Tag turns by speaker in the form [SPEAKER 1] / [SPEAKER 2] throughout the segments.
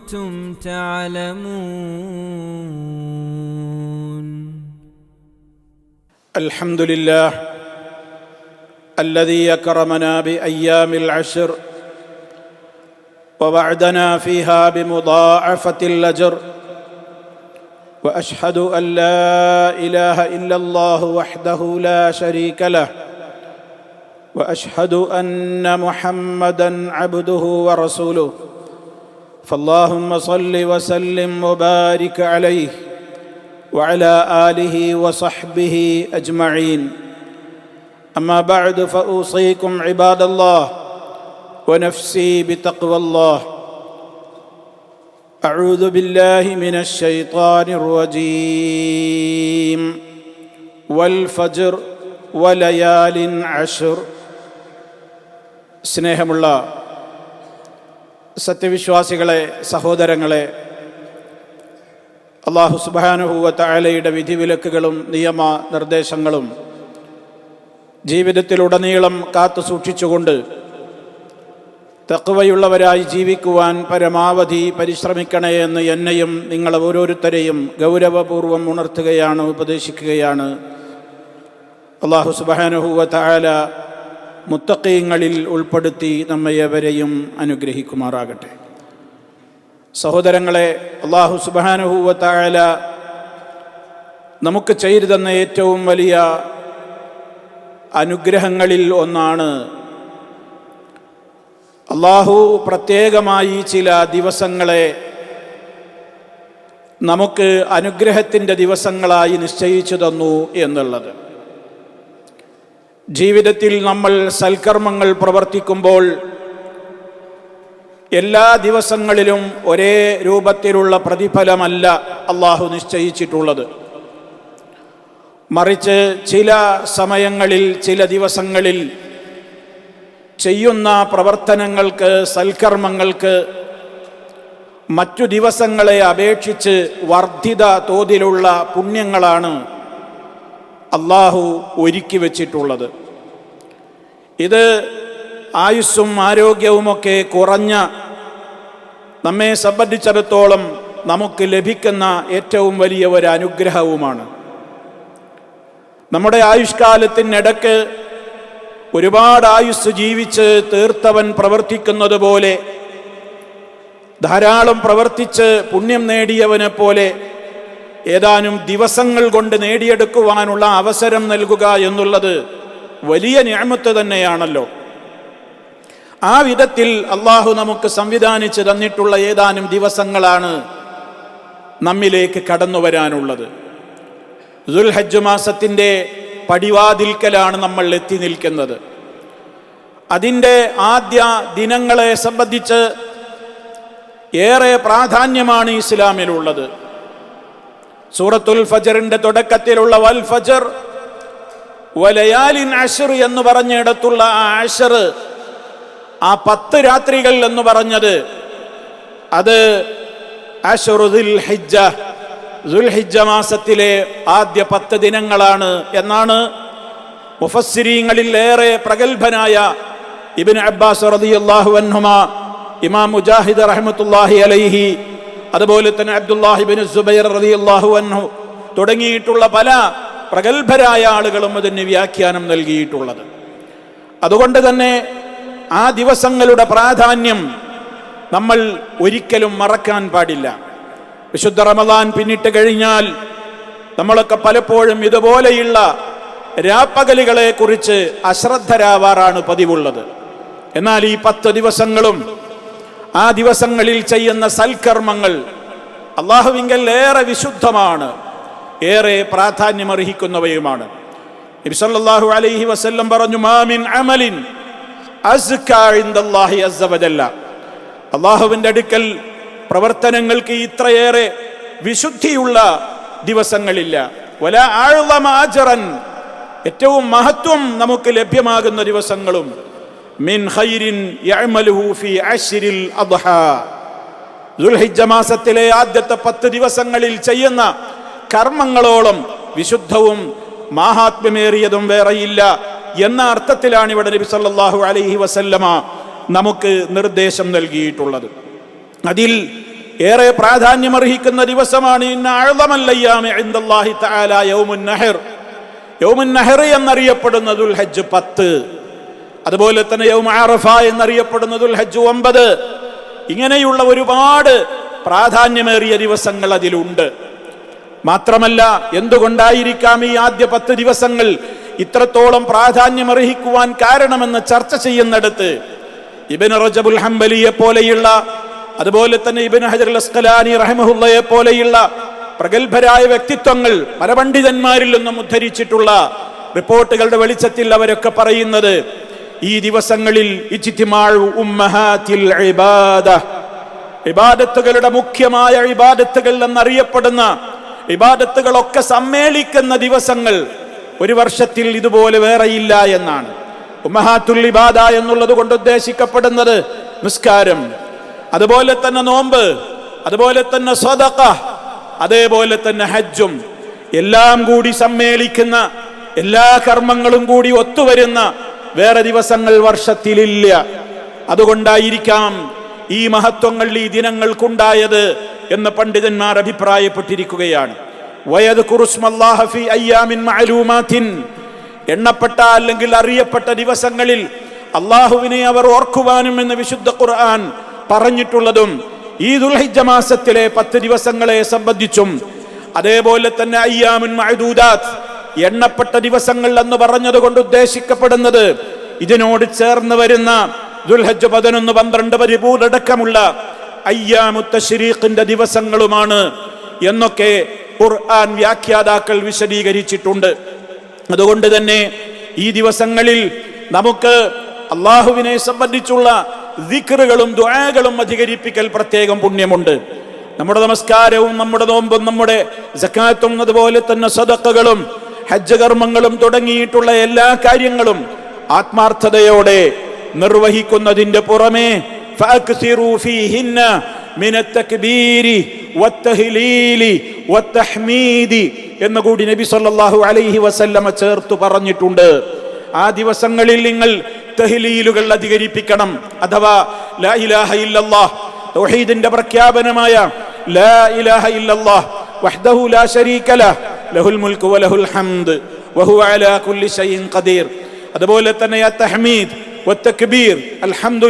[SPEAKER 1] كنتم تعلمون.
[SPEAKER 2] الحمد لله الذي أكرمنا بأيام العشر ووعدنا فيها بمضاعفة الأجر وأشهد أن لا إله إلا الله وحده لا شريك له وأشهد أن محمدا عبده ورسوله. فاللهم صل وسلم وبارك عليه وعلى اله وصحبه اجمعين اما بعد فاوصيكم عباد الله ونفسي بتقوى الله اعوذ بالله من الشيطان الرجيم والفجر وليال عشر സ്നേഹമുള്ള സത്യവിശ്വാസികളെ സഹോദരങ്ങളെ അള്ളാഹു സുബാനുഹൂവ താലയുടെ വിധിവിലക്കുകളും നിയമ നിർദ്ദേശങ്ങളും ജീവിതത്തിലുടനീളം കാത്തു സൂക്ഷിച്ചുകൊണ്ട് തക്കവയുള്ളവരായി ജീവിക്കുവാൻ പരമാവധി പരിശ്രമിക്കണേ എന്ന് എന്നെയും നിങ്ങൾ ഓരോരുത്തരെയും ഗൗരവപൂർവം ഉണർത്തുകയാണ് ഉപദേശിക്കുകയാണ്. അള്ളാഹു സുബാനുഹൂവ താല മുത്തക്കീങ്ങളിൽ ഉൾപ്പെടുത്തി നമ്മയവരെയും അനുഗ്രഹിക്കുമാറാകട്ടെ. സഹോദരങ്ങളെ അള്ളാഹു സുബാനുഹൂവത്തായാല നമുക്ക് ചെയ്തു തന്ന ഏറ്റവും വലിയ അനുഗ്രഹങ്ങളിൽ ഒന്നാണ് അള്ളാഹു പ്രത്യേകമായി ചില ദിവസങ്ങളെ നമുക്ക് അനുഗ്രഹത്തിന്റെ ദിവസങ്ങളായി നിശ്ചയിച്ചു തന്നു എന്നുള്ളത്. ജീവിതത്തിൽ നമ്മൾ സൽക്കർമ്മങ്ങൾ പ്രവർത്തിക്കുമ്പോൾ എല്ലാ ദിവസങ്ങളിലും ഒരേ രൂപത്തിലുള്ള പ്രതിഫലമല്ല അള്ളാഹു നിശ്ചയിച്ചിട്ടുള്ളത്. മറിച്ച് ചില സമയങ്ങളിൽ ചില ദിവസങ്ങളിൽ ചെയ്യുന്ന പ്രവർത്തനങ്ങൾക്ക് സൽക്കർമ്മങ്ങൾക്ക് മറ്റു ദിവസങ്ങളെ അപേക്ഷിച്ച് വർദ്ധിത തോതിലുള്ള പുണ്യങ്ങളാണ് അള്ളാഹു ഒരുക്കി വച്ചിട്ടുള്ളത്. ഇത് ആയുസ്സും ആരോഗ്യവുമൊക്കെ കുറഞ്ഞ നമ്മെ സംബന്ധിച്ചിടത്തോളം നമുക്ക് ലഭിക്കുന്ന ഏറ്റവും വലിയ ഒരു അനുഗ്രഹവുമാണ് നമ്മുടെ ആയുഷ്കാലത്തിനിടക്ക് ഒരുപാട് ആയുസ് ജീവിച്ച് തീർത്തവൻ പ്രവർത്തിക്കുന്നത് പോലെ ധാരാളം പ്രവർത്തിച്ച് പുണ്യം നേടിയവനെ പോലെ ഏതാനും ദിവസങ്ങൾ കൊണ്ട് നേടിയെടുക്കുവാനുള്ള അവസരം നൽകുക എന്നുള്ളത് വലിയ ഞാമത്ത് തന്നെയാണല്ലോ. ആ വിധത്തിൽ അള്ളാഹു നമുക്ക് സംവിധാനിച്ച് തന്നിട്ടുള്ള ഏതാനും ദിവസങ്ങളാണ് നമ്മിലേക്ക് കടന്നു വരാനുള്ളത്. ദുൽഹജ്ജ് മാസത്തിന്റെ പടിവാതിൽക്കലാണ് നമ്മൾ എത്തി നിൽക്കുന്നത്. അതിന്റെ ആദ്യ ദിനങ്ങളെ സംബന്ധിച്ച് ഏറെ പ്രാധാന്യമാണ് ഇസ്ലാമിലുള്ളത്. സൂറത്തുൽ ഫജറിന്റെ തുടക്കത്തിലുള്ള വൽ ഫജർ വലയാലിൻ അഷർ എന്ന് പറഞ്ഞിടത്തുള്ള ആ അഷർ ആ പത്ത് രാത്രികൾ എന്ന് പറഞ്ഞത് അത് അഷറുദുൽ ഹിജ്ജ ദുൽഹിജ്ജ മാസത്തിലെ ആദ്യ പത്ത് ദിനങ്ങളാണ് എന്നാണ് മുഫസ്സിരീങ്ങളിൽ ഏറെ പ്രഗത്ഭനായ ഇബിൻ അബ്ബാസ് റളിയല്ലാഹു അൻഹുമ ഇമാം മുജാഹിദ് റഹ്മത്തുള്ളാഹി അലൈഹി അതുപോലെ തന്നെ അബ്ദുല്ലാഹിബിൻ സുബൈർ റളിയല്ലാഹു അൻഹു തുടങ്ങിയിട്ടുള്ള പല പ്രഗത്ഭരായ ആളുകളും അതിന് വ്യാഖ്യാനം നൽകിയിട്ടുള്ളത്. അതുകൊണ്ട് തന്നെ ആ ദിവസങ്ങളുടെ പ്രാധാന്യം നമ്മൾ ഒരിക്കലും മറക്കാൻ പാടില്ല. വിശുദ്ധ റമദാൻ പിന്നിട്ട് കഴിഞ്ഞാൽ നമ്മളൊക്കെ പലപ്പോഴും ഇതുപോലെയുള്ള രാപ്പകലുകളെ കുറിച്ച് അശ്രദ്ധരാവാറാണ് പതിവുള്ളത്. എന്നാൽ ഈ പത്ത് ദിവസങ്ങളും ആ ദിവസങ്ങളിൽ ചെയ്യുന്ന സൽക്കർമ്മങ്ങൾ അള്ളാഹുവിങ്കൽ ഏറെ വിശുദ്ധമാണ്. ഏറെ പ്രാധാന്യമർഹിക്കുന്നവയുമാണ്. നബി സല്ലല്ലാഹു അലൈഹി വസല്ലം പറഞ്ഞു മാമിൻ അമലിൻ അള്ളാഹുവിന്റെ അടുക്കൽ പ്രവർത്തനങ്ങൾക്ക് ഇത്രയേറെ വിശുദ്ധിയുള്ള ദിവസങ്ങളില്ല. വല ആഴ്വമാചറൻ ഏറ്റവും മഹത്വം നമുക്ക് ലഭ്യമാകുന്ന ദിവസങ്ങളും മിൻ യഅമലുഹു ഫി അശ്രിൽ അദ്ഹ. ദുൽഹിജ്ജ മാസത്തിലെ ആദ്യത്തെ പത്ത് ദിവസങ്ങളിൽ ചെയ്യുന്ന കർമ്മങ്ങളോളം വിശുദ്ധവും മാഹാത്മ്യമേറിയതും വേറെയില്ല എന്ന അർത്ഥത്തിലാണ് ഇവിടെ നബി സല്ലാഹു അലൈഹി വസല്ലമ നമുക്ക് നിർദ്ദേശം നൽകിയിട്ടുള്ളത്. അതിൽ ഏറെ പ്രാധാന്യമർഹിക്കുന്ന ദിവസമാണ് നഹർ. എന്നറിയപ്പെടുന്ന ദുൽഹജ്ജ് പത്ത്. അതുപോലെ തന്നെ യൗം ആറഫ എന്നറിയപ്പെടുന്ന ദുൽഹജ്ജ് ഒമ്പത്. ഇങ്ങനെയുള്ള ഒരുപാട് പ്രാധാന്യമേറിയ ദിവസങ്ങൾ അതിലുണ്ട്. മാത്രമല്ല എന്തുകൊണ്ടായിരിക്കാം ഈ ആദ്യ പത്ത് ദിവസങ്ങൾ ഇത്രത്തോളം പ്രാധാന്യമർഹിക്കുവാൻ കാരണമെന്ന് ചർച്ച ചെയ്യുന്നിടത്ത്? ഇബൻ റജബുൽ ഹംബലിയെ പോലെയുള്ള അതുപോലെ തന്നെ ഇബൻ ഹജർ അസ്കലാനി റഹമുല്ലയെ പോലെയുള്ള പ്രഗത്ഭരായ വ്യക്തിത്വങ്ങൾ പരപണ്ഡിതന്മാരിൽ നിന്നും ഉദ്ധരിച്ചിട്ടുള്ള റിപ്പോർട്ടുകളുടെ വെളിച്ചത്തിൽ അവരൊക്കെ പറയുന്നത് ഈ ദിവസങ്ങളിൽ ഇബാദത്തുകളുടെ മുഖ്യമായ ഇബാദത്തുകൾ എന്നറിയപ്പെടുന്ന ഇബാദത്തുകളൊക്കെ സമ്മേളിക്കുന്ന ദിവസങ്ങൾ ഒരു വർഷത്തിൽ ഇതുപോലെ വേറെയില്ല എന്നാണ്. ഉമഹാത്തുൽ ഇബാദ എന്നുള്ളത് കൊണ്ട് ഉദ്ദേശിക്കപ്പെടുന്നത് നിസ്കാരം അതുപോലെ തന്നെ നോമ്പ് അതുപോലെ തന്നെ സ്വതക്ക അതേപോലെ തന്നെ ഹജ്ജും എല്ലാം കൂടി സമ്മേളിക്കുന്ന എല്ലാ കർമ്മങ്ങളും കൂടി ഒത്തുവരുന്ന വേറെ ദിവസങ്ങൾ വർഷത്തിലില്ല. അതുകൊണ്ടായിരിക്കാം ഈ മഹത്വങ്ങൾ ഈ ദിനങ്ങൾക്കുണ്ടായത്. എന്ന് പണ്ഡിതന്മാർ അഭിപ്രായപ്പെട്ടിരിക്കുകയാണ്. വയത് കുറുസ്മല്ലാഹഫി അയ്യാമിൻ മഅലൂമാത്തിൻ. എണ്ണപ്പെട്ട അല്ലെങ്കിൽ അറിയപ്പെട്ട ദിവസങ്ങളിൽ അള്ളാഹുവിനെ അവർ ഓർക്കുവാനും എന്ന് വിശുദ്ധ ഖുർആൻ പറഞ്ഞിട്ടുള്ളതും ഈ ദുൽഹിജ്ജ മാസത്തിലെ പത്ത് ദിവസങ്ങളെ സംബന്ധിച്ചും അതേപോലെ തന്നെ അയ്യാമിൻ മഅദൂദാത്ത്. എണ്ണപ്പെട്ട ദിവസങ്ങൾ എന്ന് പറഞ്ഞതുകൊണ്ട് ഉദ്ദേശിക്കപ്പെടുന്നത് ഇതിനോട് ചേർന്ന് വരുന്ന ദുൽഹജ്ജ് പതിനൊന്ന് പന്ത്രണ്ട് പരിപൂർണടക്കമുള്ള അയ്യാമുത്തശ്രീഖിന്റെ ദിവസങ്ങളുമാണ് എന്നൊക്കെ ഖുർആൻ വ്യാഖ്യാതാക്കൾ വിശദീകരിച്ചിട്ടുണ്ട്. അതുകൊണ്ട് തന്നെ ഈ ദിവസങ്ങളിൽ നമുക്ക് അള്ളാഹുവിനെ സംബന്ധിച്ചുള്ള ദിക്റുകളും ദുആകളും അധികരിപ്പിക്കൽ പ്രത്യേകം പുണ്യമുണ്ട്. നമ്മുടെ നമസ്കാരവും നമ്മുടെ നോമ്പും നമ്മുടെ ജക്കാത്തും അതുപോലെ തന്നെ സദക്കകളും ഹജ്ജ് കർമ്മങ്ങളും തുടങ്ങിയിട്ടുള്ള എല്ലാ കാര്യങ്ങളും ആത്മാർത്ഥതയോടെ നിർവഹിക്കുന്നതിന്റെ പുറമെ فأكثروا فيهن من التكبير والتهليل والتحميد എന്ന് കൂടി നബി സല്ലല്ലാഹു അലൈഹി വസല്ലമ ചേർത്ത് പറഞ്ഞിട്ടുണ്ട് ആ ദിവസങ്ങളിൽ നിങ്ങൾ തഹ്ലീലുകൾ അധികരിപ്പിക്കണം അഥവാ ലാ ഇലാഹ ഇല്ലല്ലാഹ് തൗഹീദിന്റെ പ്രഖ്യാപനമായ ലാ ഇലാഹ ഇല്ലല്ലാഹ് വഹ്ദഹു ലാ ശരീക ലഹ് ലഹുൽ മുൽക്കു വലഹുൽ ഹംദ് വഹുവ അലാ കുല്ലി ഷൈഇൻ ഖദീർ അതുപോലെ തന്നെ തഹ്മീദ് والتكبير الحمد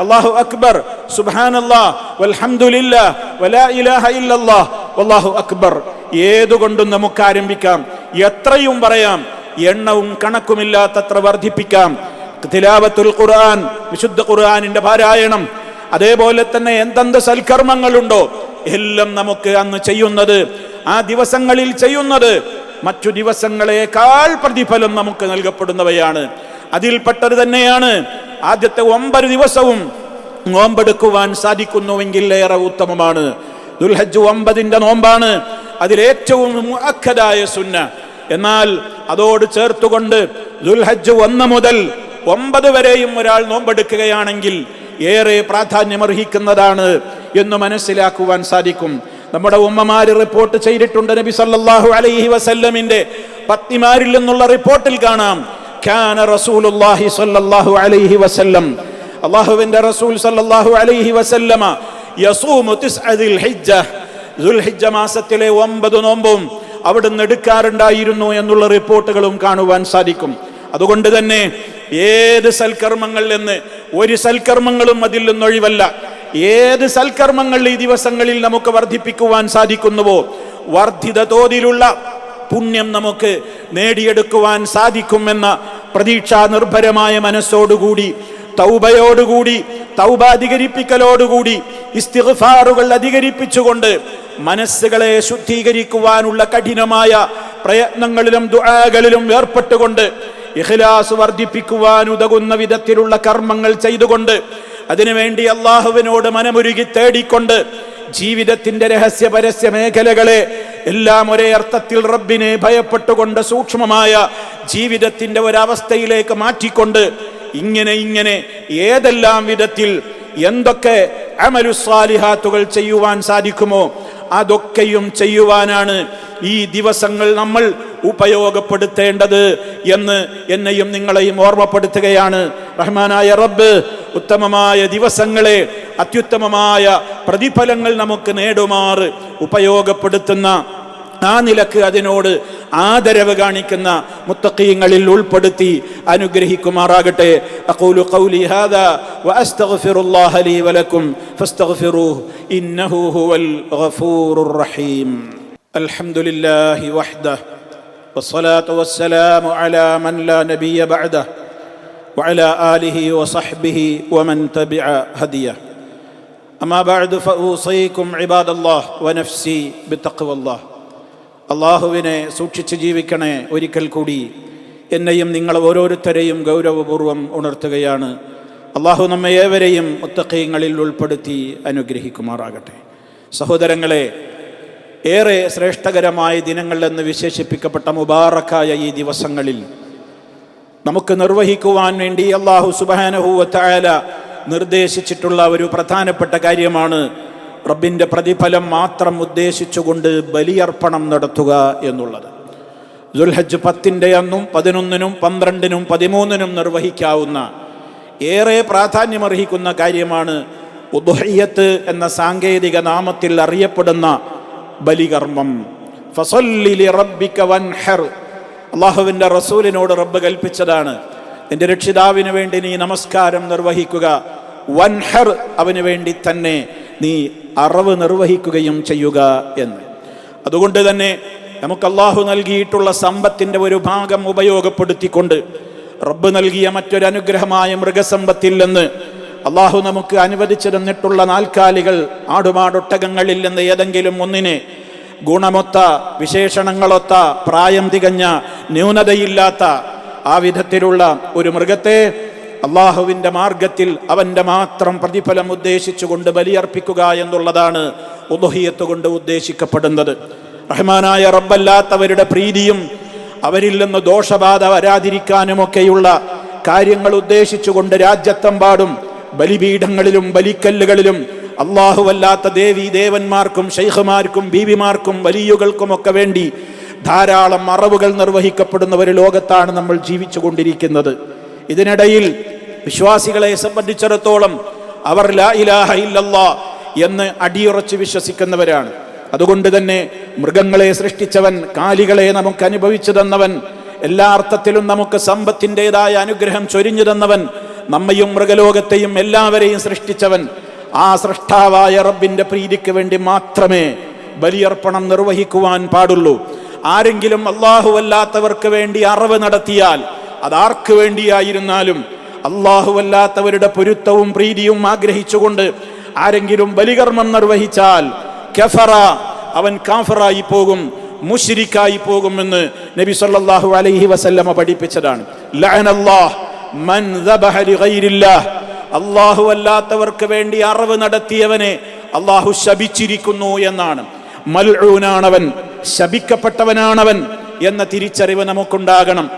[SPEAKER 2] അള്ളാഹു അക്ബർ സുബാനല്ലാ വൽഹംദുലില്ലാ വലാ ഇലാഹ ഇല്ലല്ലാ അള്ളാഹു അക്ബർ. ഏതുകൊണ്ടും നമുക്ക് ആരംഭിക്കാം എത്രയും പറയാം എണ്ണവും കണക്കുമില്ലാത്തത്ര വർദ്ധിപ്പിക്കാം. തിലാവത്തുൽ ഖുർആൻ വിശുദ്ധ ഖുർആാനിന്റെ പാരായണം. അതേപോലെ തന്നെ എന്തെന്ത് സൽക്കർമ്മങ്ങളുണ്ടോ എല്ലാം നമുക്ക് അന്ന് ചെയ്യുന്നത് ആ ദിവസങ്ങളിൽ ചെയ്യുന്നത് മറ്റു ദിവസങ്ങളേക്കാൾ പ്രതിഫലം നമുക്ക് നൽകപ്പെടുന്നവയാണ്. അതിൽപ്പെട്ടത് തന്നെയാണ്. ആദ്യത്തെ ഒമ്പത് ദിവസവും നോമ്പെടുക്കുവാൻ സാധിക്കുന്നുവെങ്കിൽ ഏറെ ഉത്തമമാണ്. ദുൽഹജ്ജ് ഒമ്പതിന്റെ നോമ്പാണ്. അതിലേറ്റവും മുഅക്കദായ സുന്ന. എന്നാൽ അതോട് ചേർത്തുകൊണ്ട് ദുൽഹജ്ജ് ഒന്ന് മുതൽ ഒമ്പത് വരെയും ഒരാൾ നോമ്പെടുക്കുകയാണെങ്കിൽ ഏറെ പ്രാധാന്യമർഹിക്കുന്നതാണ് എന്ന് മനസ്സിലാക്കുവാൻ സാധിക്കും. നമ്മുടെ ഉമ്മമാര് റിപ്പോർട്ട് ചെയ്തിട്ടുണ്ട് നബി സല്ലാഹു അലൈഹി വസല്ലമിന്റെ പത്നിമാരിൽ നിന്നുള്ള റിപ്പോർട്ടിൽ കാണാം. കാന റസൂലുള്ളാഹി സ്വല്ലല്ലാഹു അലൈഹി വസല്ലം. അല്ലാഹുവിന്റെ റസൂൽ സല്ലല്ലാഹു അലൈഹി വസല്ലമ യസൂമു തിസ്അദിൽ ഹിജ്ജ ദുൽഹിജ്ജ മാസത്തിലെ ഒമ്പത് നോമ്പും അവിടുന്ന് എടുക്കാറുണ്ടായിരുന്നു എന്നുള്ള റിപ്പോർട്ടുകളും കാണുവാൻ സാധിക്കും. അതുകൊണ്ട് തന്നെ ഏത് സൽക്കർമ്മങ്ങൾ എന്ന് ഒരു സൽക്കർമ്മങ്ങളും അതിൽ നിന്നൊഴിവല്ല ഏത് സൽക്കർമ്മങ്ങൾ ഈ ദിവസങ്ങളിൽ നമുക്ക് വർദ്ധിപ്പിക്കുവാൻ സാധിക്കുന്നുവോ? വർദ്ധിത തോതിലുള്ള പുണ്യം നമുക്ക് നേടിയെടുക്കുവാൻ സാധിക്കുമെന്ന പ്രതീക്ഷാ നിർഭരമായ മനസ്സോടുകൂടി തൗബയോടുകൂടി തൗബ അധികരിപ്പിക്കലോടുകൂടി ഇസ്തിഫാറുകൾ അധികരിപ്പിച്ചുകൊണ്ട് മനസ്സുകളെ ശുദ്ധീകരിക്കുവാനുള്ള കഠിനമായ പ്രയത്നങ്ങളിലും ദുആകളിലും ഏർപ്പെട്ടുകൊണ്ട് ഇഖ്ലാസ് വർദ്ധിപ്പിക്കുവാൻ ഉതകുന്ന വിധത്തിലുള്ള കർമ്മങ്ങൾ ചെയ്തുകൊണ്ട് അതിനുവേണ്ടി അള്ളാഹുവിനോട് മനമുരുകി തേടിക്കൊണ്ട് ജീവിതത്തിന്റെ രഹസ്യ പരസ്യ മേഖലകളെ എല്ലാം ഒരേ അർത്ഥത്തിൽ റബ്ബിനെ ഭയപ്പെട്ടുകൊണ്ട് സൂക്ഷ്മമായ ജീവിതത്തിന്റെ ഒരവസ്ഥയിലേക്ക് മാറ്റിക്കൊണ്ട് ഇങ്ങനെ ഇങ്ങനെ ഏതെല്ലാം വിധത്തിൽ എന്തൊക്കെ അമലുസ്വാലിഹാത്തുകൾ ചെയ്യുവാൻ സാധിക്കുമോ അതൊക്കെയും ചെയ്യുവാനാണ് ഈ ദിവസങ്ങൾ നമ്മൾ ഉപയോഗപ്പെടുത്തേണ്ടത് എന്ന് എന്നെയും നിങ്ങളെയും ഓർമ്മപ്പെടുത്തുകയാണ്. റഹ്മാനായ റബ്ബ് ഉത്തമമായ ദിവസങ്ങളെ അത്യുത്തമമായ പ്രതിഫലങ്ങൾ നമുക്ക് നേടുമാറ് ഉപയോഗപ്പെടുത്തുന്ന ആ നിലക്ക് അതിനോട് ആദരവ് കാണിക്കുന്ന മുത്തഖീങ്ങളിൽ ഉൾപ്പെടുത്തി അനുഗ്രഹിക്കുമാറാകട്ടെ അഖൂലു ഖൗലി ഹാദാ വഅസ്തഗ്ഫിറുല്ലാഹ ലീ വലക്കും ഫസ്തഗ്ഫിറൂഹു ഇന്നഹു ഹുവൽ ഗഫൂറുർ റഹീം അൽഹംദുലില്ലാഹി വഹ്ദഹു والصلاة والسلام على من لا نبي بعده وعلى آله وصحبه ومن تبع هديه أما بعد فأوصيكم عباد الله ونفسي بتقوى الله അള്ളാഹുവിനെ സൂക്ഷിച്ച് ജീവിക്കണേ ഒരിക്കൽ കൂടി എന്നെയും നിങ്ങൾ ഓരോരുത്തരെയും ഗൗരവപൂർവ്വം ഉണർത്തുകയാണ് അള്ളാഹു നമ്മെ ഏവരെയും മുത്തക്കയങ്ങളിൽ ഉൾപ്പെടുത്തി അനുഗ്രഹിക്കുമാറാകട്ടെ സഹോദരങ്ങളെ ഏറെ ശ്രേഷ്ഠകരമായ ദിനങ്ങളെന്ന് വിശേഷിപ്പിക്കപ്പെട്ട മുബാറക്കായ ഈ ദിവസങ്ങളിൽ നമുക്ക് നിർവഹിക്കുവാൻ വേണ്ടി അള്ളാഹു സുബാനഹുല നിർദ്ദേശിച്ചിട്ടുള്ള ഒരു പ്രധാനപ്പെട്ട കാര്യമാണ് റബ്ബിന്റെ പ്രതിഫലം മാത്രം ഉദ്ദേശിച്ചുകൊണ്ട് ബലിയർപ്പണം നടത്തുക എന്നുള്ളത്. ദുൽഹജ് പത്തിന്റെ അന്നും പതിനൊന്നിനും പന്ത്രണ്ടിനും പതിമൂന്നിനും നിർവഹിക്കാവുന്ന ഏറെ പ്രാധാന്യമർഹിക്കുന്ന കാര്യമാണ് ഉദ്ഹയ്യത്ത് എന്ന സാങ്കേതിക നാമത്തിൽ അറിയപ്പെടുന്ന ബലികർമ്മം. ഫസല്ലി റബ്ബിക വൻഹർ. അള്ളാഹുവിന്റെ റസൂലിനോട് റബ്ബ് കൽപ്പിച്ചതാണ്. എന്റെ രക്ഷിതാവിന് വേണ്ടി നീ നമസ്കാരം നിർവഹിക്കുക. വൻഹർ അവന് വേണ്ടി തന്നെ നീ അറവ് നിർവഹിക്കുകയും ചെയ്യുക എന്ന്. അതുകൊണ്ട് തന്നെ നമുക്ക് അള്ളാഹു നൽകിയിട്ടുള്ള സമ്പത്തിന്റെ ഒരു ഭാഗം ഉപയോഗപ്പെടുത്തിക്കൊണ്ട് റബ്ബ് നൽകിയ മറ്റൊരു അനുഗ്രഹമായ നിന്ന് അള്ളാഹു നമുക്ക് അനുവദിച്ചു തന്നിട്ടുള്ള നാൽക്കാലികൾ ആടുമാടൊട്ടകങ്ങളിൽ നിന്ന് ഏതെങ്കിലും ഒന്നിനെ ഗുണമൊത്ത വിശേഷണങ്ങളൊത്ത പ്രായം തികഞ്ഞ ന്യൂനതയില്ലാത്ത ആ വിധത്തിലുള്ള ഒരു മൃഗത്തെ അള്ളാഹുവിന്റെ മാർഗത്തിൽ അവന്റെ മാത്രം പ്രതിഫലം ഉദ്ദേശിച്ചുകൊണ്ട് ബലിയർപ്പിക്കുക എന്നുള്ളതാണ് ഉദുഹിയത്ത് കൊണ്ട് ഉദ്ദേശിക്കപ്പെടുന്നത്. റഹ്മാനായ റബ്ബല്ലാത്തവരുടെ പ്രീതിയും അവരിൽ നിന്ന് ദോഷബാധ വരാതിരിക്കാനുമൊക്കെയുള്ള കാര്യങ്ങൾ ഉദ്ദേശിച്ചുകൊണ്ട് രാജ്യത്തെമ്പാടും ബലിപീഠങ്ങളിലും ബലിക്കല്ലുകളിലും അള്ളാഹുവല്ലാത്ത ദേവി ദേവന്മാർക്കും ഷെയ്ഖുമാർക്കും ബീവിമാർക്കും വലിയുകൾക്കുമൊക്കെ വേണ്ടി ധാരാളം മറവുകൾ നിർവഹിക്കപ്പെടുന്ന ഒരു ലോകത്താണ് നമ്മൾ ജീവിച്ചു കൊണ്ടിരിക്കുന്നത് ഇതിനിടയിൽ വിശ്വാസികളെ സംബന്ധിച്ചിടത്തോളം അവർ ലാ ഇലാഹ എന്ന് അടിയുറച്ച് വിശ്വസിക്കുന്നവരാണ്. അതുകൊണ്ട് തന്നെ മൃഗങ്ങളെ സൃഷ്ടിച്ചവൻ കാലികളെ നമുക്ക് അനുഭവിച്ചു തന്നവൻ എല്ലാ അർത്ഥത്തിലും നമുക്ക് സമ്പത്തിന്റെതായ അനുഗ്രഹം ചൊരിഞ്ഞു തന്നവൻ നമ്മയും മൃഗലോകത്തെയും എല്ലാവരെയും സൃഷ്ടിച്ചവൻ ആ സൃഷ്ടാവായ റബ്ബിന്റെ പ്രീതിക്ക് വേണ്ടി മാത്രമേ ബലിയർപ്പണം നിർവഹിക്കുവാൻ പാടുള്ളൂ. ആരെങ്കിലും അല്ലാത്തവർക്ക് വേണ്ടി അറിവ് നടത്തിയാൽ അതാർക്ക് വേണ്ടിയായിരുന്നാലും അല്ലാത്തവരുടെ പൊരുത്തവും പ്രീതിയും ആഗ്രഹിച്ചുകൊണ്ട് ആരെങ്കിലും ബലികർമ്മം നിർവഹിച്ചാൽ കഫറ അവൻ കാഫറായി പോകും മുഷിരിക്കായി പോകുമെന്ന് നബി സല്ലല്ലാഹു അലൈഹി വസല്ലമ പഠിപ്പിച്ചതാണ്. മൻ അള്ളാഹു അല്ലാത്തവർക്ക് വേണ്ടി അറിവ് നടത്തിയവനെ അള്ളാഹു ശപിച്ചിരിക്കുന്നു എന്നാണ്. മൽഊനാണവൻ ശപിക്കപ്പെട്ടവനാണവൻ എന്ന തിരിച്ചറിവ് നമുക്കുണ്ടാകണം.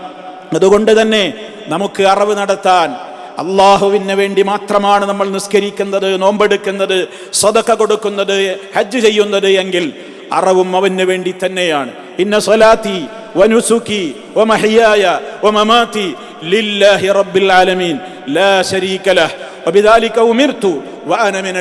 [SPEAKER 2] അതുകൊണ്ട് തന്നെ നമുക്ക് അറിവ് നടത്താൻ അള്ളാഹുവിന് വേണ്ടി മാത്രമാണ് നമ്മൾ നിസ്കരിക്കുന്നത് നോമ്പെടുക്കുന്നത് സ്വതക്ക കൊടുക്കുന്നത് ഹജ്ജ് ചെയ്യുന്നത് എങ്കിൽ അറവും അവന് വേണ്ടി തന്നെയാണ്. ഇന്ന സ്വലാത്തി വനുസുക്കി വമഹിയായ വമമാതി ലില്ലാഹി റബ്ബിൽ ആലമീൻ. ലാ ശരീക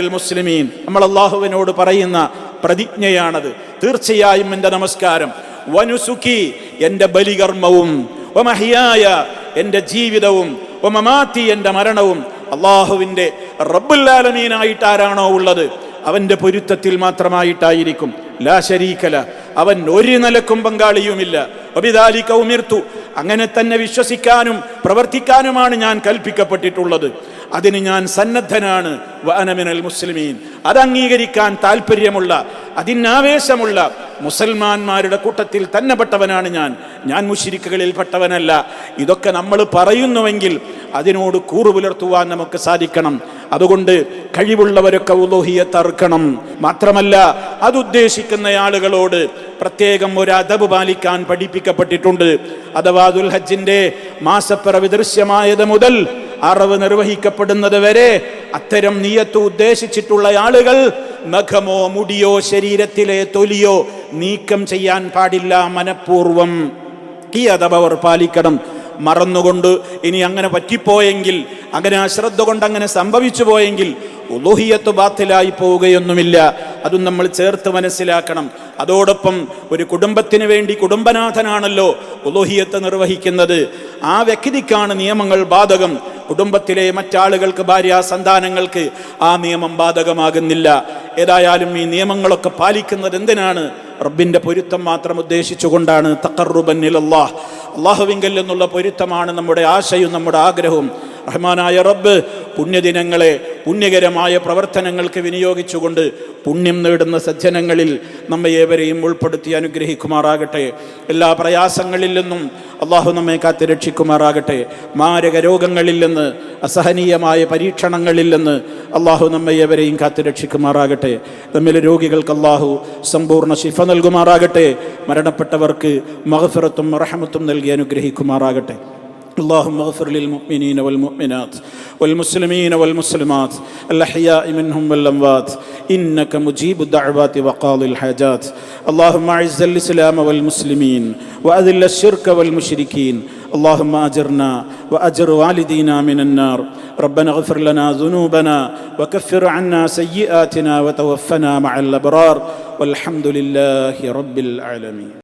[SPEAKER 2] മുസ്ലിമീൻ നമ്മൾ അള്ളാഹുവിനോട് പറയുന്ന പ്രതിജ്ഞയാണത്. തീർച്ചയായും എന്റെ നമസ്കാരം. വനുസുക്കി എന്റെ ബലികർമ്മവും ഒമഹിയായ എന്റെ ജീവിതവും ഒമമാത്തി എന്റെ മരണവും അള്ളാഹുവിന്റെ റബ്ബുല്ലാലമീനായിട്ട് ആരാണോ ഉള്ളത്? അവന്റെ പൊരുത്തത്തിൽ മാത്രമായിട്ടായിരിക്കും. ലാ അവൻ ഒരു നിലക്കും പങ്കാളിയുമില്ല. ഒബിദാലി കൗമിർത്തു അങ്ങനെ തന്നെ വിശ്വസിക്കാനും പ്രവർത്തിക്കാനുമാണ് ഞാൻ കൽപ്പിക്കപ്പെട്ടിട്ടുള്ളത്. അതിന് ഞാൻ സന്നദ്ധനാണ്. വനമിനൽ മുസ്ലിമീൻ. അത് അംഗീകരിക്കാൻ താല്പര്യമുള്ള അതിനാവേശമുള്ള മുസൽമാന്മാരുടെ കൂട്ടത്തിൽ തന്നെ പെട്ടവനാണ് ഞാൻ. ഞാൻ മുഷിരിക്കുകളിൽ പെട്ടവനല്ല. ഇതൊക്കെ നമ്മൾ പറയുന്നുവെങ്കിൽ അതിനോട് കൂറു പുലർത്തുവാൻ നമുക്ക് സാധിക്കണം. അതുകൊണ്ട് കഴിവുള്ളവരൊക്കെ ഉലോഹിയെ തറുക്കണം. മാത്രമല്ല അതുദ്ദേശിക്കുന്ന ആളുകളോട് പ്രത്യേകം ഒരു അദബ് പാലിക്കാൻ പഠിപ്പിക്കപ്പെട്ടിട്ടുണ്ട്. അഥവാ ദുൽഹജിന്റെ മാസപ്പിറവി ദൃശ്യമായത് മുതൽ അറവ് നിർവഹിക്കപ്പെടുന്നത് വരെ അത്തരം നിയത്ത് ഉദ്ദേശിച്ചിട്ടുള്ള ആളുകൾ നഖമോ മുടിയോ ശരീരത്തിലെ തൊലിയോ നീക്കം ചെയ്യാൻ പാടില്ല മനഃപൂർവം ഈ അഥവ അവർ പാലിക്കണം. മറന്നുകൊണ്ട് ഇനി അങ്ങനെ പറ്റിപ്പോയെങ്കിൽ അങ്ങനെ അശ്രദ്ധ കൊണ്ട് അങ്ങനെ സംഭവിച്ചു പോയെങ്കിൽ ഉലുഹിയത്ത് ബാത്തിലായി പോവുകയൊന്നുമില്ല. അതും നമ്മൾ ചേർത്ത് മനസ്സിലാക്കണം. അതോടൊപ്പം ഒരു കുടുംബത്തിന് വേണ്ടി കുടുംബനാഥനാണല്ലോ ഉലോഹിയത്ത് നിർവഹിക്കുന്നത്. ആ വ്യക്തിക്കാണ് നിയമങ്ങൾ ബാധകം. കുടുംബത്തിലെ മറ്റാളുകൾക്ക് ഭാര്യ സന്താനങ്ങൾക്ക് ആ നിയമം ബാധകമാകുന്നില്ല. ഏതായാലും ഈ നിയമങ്ങളൊക്കെ പാലിക്കുന്നത് എന്തിനാണ്? റബ്ബിന്റെ പൊരുത്തം മാത്രം ഉദ്ദേശിച്ചുകൊണ്ടാണ്. തക്കറുബന്നിലല്ലാ അള്ളാഹുവിങ്കൽ എന്നുള്ള പൊരുത്തമാണ് നമ്മുടെ ആശയും നമ്മുടെ ആഗ്രഹവും. റഹ്മാനായ റബ്ബ് പുണ്യദിനങ്ങളെ പുണ്യകരമായ പ്രവർത്തനങ്ങൾക്ക് വിനിയോഗിച്ചുകൊണ്ട് പുണ്യം നേടുന്ന സജ്ജനങ്ങളിൽ നമ്മെ ഏവരെയും ഉൾപ്പെടുത്തി അനുഗ്രഹിക്കുമാറാകട്ടെ. എല്ലാ പ്രയാസങ്ങളിൽ നിന്നും അള്ളാഹു നമ്മെ കാത്ത് രക്ഷിക്കുമാറാകട്ടെ. മാരക രോഗങ്ങളിൽ നിന്ന് അസഹനീയമായ പരീക്ഷണങ്ങളിൽ നിന്ന് അള്ളാഹു നമ്മെ ഏവരെയും കാത്ത് രക്ഷിക്കുമാറാകട്ടെ. നമ്മിലെ രോഗികൾക്ക് അള്ളാഹു സമ്പൂർണ ശിഫ നൽകുമാറാകട്ടെ. മരണപ്പെട്ടവർക്ക് മഹഫിറത്തും റഹമത്തും നൽകി അനുഗ്രഹിക്കുമാറാകട്ടെ. اللهم اغفر للمؤمنين والمؤمنات والمسلمين والمسلمات الأحياء منهم والأموات إنك مجيب الدعوات وقاضي الحاجات اللهم أعز الإسلام والمسلمين وأذل الشرك والمشركين اللهم أجرنا وأجر والدينا من النار ربنا اغفر لنا ذنوبنا وكفر عنا سيئاتنا وتوفنا مع الأبرار والحمد لله رب العالمين